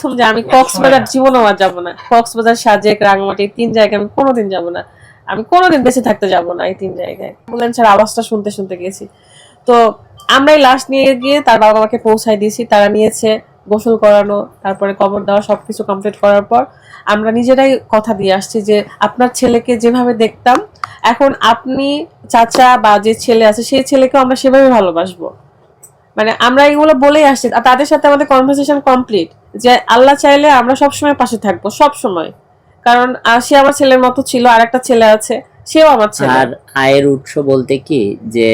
প্রথম যে আমি কক্সবাজার জীবনেও আর যাব না। কক্সবাজার সাজেক রাঙামাটি এই তিন জায়গায় আমি কোনোদিন যাব না। আমি কোনোদিন বেঁচে থাকতে যাব না এই তিন জায়গায়। বললেন অ্যাম্বুলেন্সের আওয়াজটা শুনতে শুনতে গেছি। তো আমরাই লাশ নিয়ে গিয়ে তার বাবা মাকে পৌঁছায় দিয়েছি। তারা নিয়েছে গোসল করানো তারপরে কবর দেওয়া সবকিছু কমপ্লিট করার পর আমরা নিজেরাই কথা দিয়ে আসছি যে আপনার ছেলেকে যেভাবে দেখতাম এখন আপনি চাচা বা যে ছেলে আছে সেই ছেলেকেও আমরা সেভাবে ভালোবাসবো। মানে আমরা এগুলো বলেই আসছি। আর তাদের সাথে আমাদের কনভারসেশন কমপ্লিট যে আল্লাহ চাইলে আমরা সবসময় পাশে থাকব সব সময় কারণ সে আমার ছেলের মতো ছিল আর একটা ছেলে আছে সেও আমার ছেলে। আর আয়ের উৎস বলতে কি যে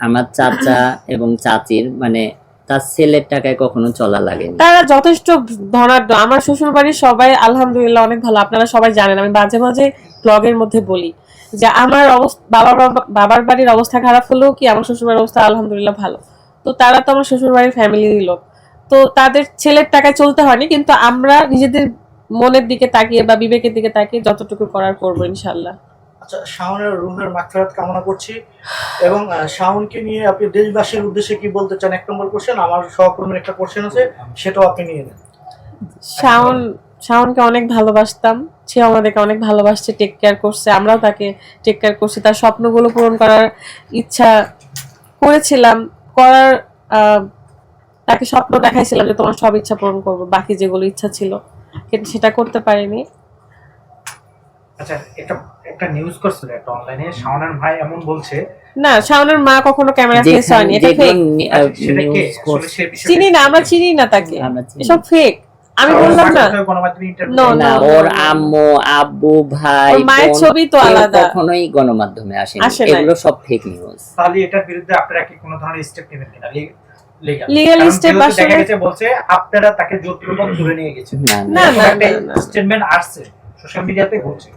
আমার চাচা এবং চাচির মানে তার ছেলের টাকায় কখনো চলা লাগে তারা যথেষ্ট ধনাঢ্য। আমার শ্বশুর বাড়ির সবাই আলহামদুলিল্লাহ অনেক ভালো। আপনারা সবাই জানেন আমি মাঝে মাঝে ব্লগের মধ্যে বলি যে আমার বাবার বাবা- বাবার বাড়ির অবস্থা খারাপ হলেও কি আমার শ্বশুর বাড়ির অবস্থা আলহামদুলিল্লাহ ভালো? তো তারা তো আমার শ্বশুর বাড়ির ফ্যামিলির লোক। তো তাদের ছেলের টাকায় চলতে হয়নি কিন্তু আমরা নিজেদের মনের দিকে তাকিয়ে বা বিবেকের দিকে তাকিয়ে যতটুকু করার করব ইনশাল্লাহ। আচ্ছা শাওনের রুহের মাগফিরাত কামনা করছি। এবং শাওনকে নিয়ে আপনি দেশবাসীর উদ্দেশ্যে কি বলতে চান? এক নম্বর কোশ্চেন আমার সহকর্মীর একটা কোশ্চেন আছে সেটাও আপনি নিয়ে নেন। শাওন শাওনকে অনেক ভালোবাসতাম। সে আমাদেরকে অনেক ভালোবাসছে টেক কেয়ার করছে। আমরাও তাকে টেক কেয়ার করছি। তার স্বপ্নগুলো পূরণ করার ইচ্ছা করেছিলাম। করার তাকে স্বপ্ন দেখাইছিলাম যে তোমার সব ইচ্ছা পূরণ করব বাকি যেগুলো ইচ্ছা ছিল। কিন্তু সেটা করতে পারিনি। আচ্ছা একটা একটা নিউজ করছিল একটা অনলাইনে শাওনের ভাই এমন বলছে না শাওনের মা কখনো ক্যামেরা ফেস হয়নি এটা ফেক নি- আহ, সেটা কে? নিউজ আসলে করছে। সে বিষয়টা চিনি না আমরা চিনি না তাকে। আমরা ফেক আমি বললাম না। কোথাও গণমাধ্যমে interview No, করে। না ওর no, no. আম্মু আব্বু ভাই মায়ের ছবি তো আলাদা। কখনোই গণমাধ্যমে আসেনি। আসে। এগুলো সব ফেক নিউজ তাহলে এটার বিরুদ্ধে আপনারা কি কোনো ধরনের স্টেপ নেবেন কিনা? লিগাল Legal step দেখা বলছে আপনারা তাকে জোরপূর্বক ধরে নিয়ে গেছেন। না না, না না, না, না। স্টেটমেন্ট আসছে সোশ্যাল মিডিয়াতে ঘটছে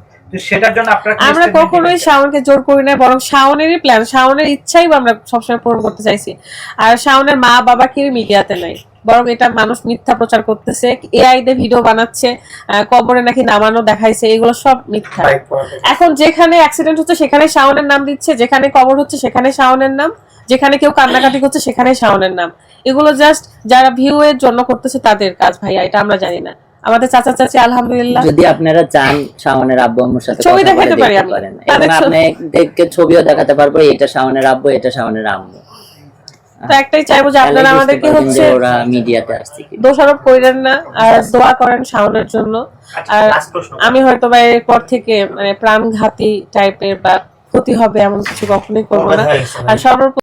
সেটার জন্য আপনারা আমরা কখনোই শাওনকে জোর করি না বরং শাওনেরই প্ল্যান শাওনের ইচ্ছাই আমরা সবসময় পূরণ করতে চাইছি। আর শাওনের মা বাবা কেউ মিডিয়াতে নাই বরং এটা মানুষ মিথ্যা প্রচার করতেছে এআই দিয়ে ভিডিও বানাচ্ছে আহ, কবরে নাকি নামানো দেখাইছে এগুলো সব মিথ্যা। এখন যেখানে অ্যাক্সিডেন্ট হচ্ছে সেখানে শাওনের নাম দিচ্ছে যেখানে কবর হচ্ছে সেখানে শাওনের নাম। যেখানে কেউ কান্নাকাটি করছে সেখানে শাওনের নাম। এগুলো জাস্ট যারা ভিউ এর জন্য করতেছে তাদের কাজ ভাইয়া এটা আমরা জানি না। আমাদের চাচা চাচি আলহামদুলিল্লাহ। যদি আপনারা চান শাওনের আব্বু আম্মুর সাথে ছবি দেখাতে পারি তাদের এবং আপনাদেরকে ছবিও দেখাতে পারব এটা শাওনের আব্বু এটা শাওনের আম্মু। তো একটাই চাইব যে আপনারা আমাদেরকে হচ্ছে ওরা মিডিয়াতে আসছে কি দোষারোপ করেন না আর দোয়া করেন শাওনের জন্য। আচ্ছা, আর আমি হয়তো বা এরপর থেকে মানে প্রাণঘাতী টাইপের বা ক্ষতি হবে এমন কিছু কখনোই করব না। আর সর্ব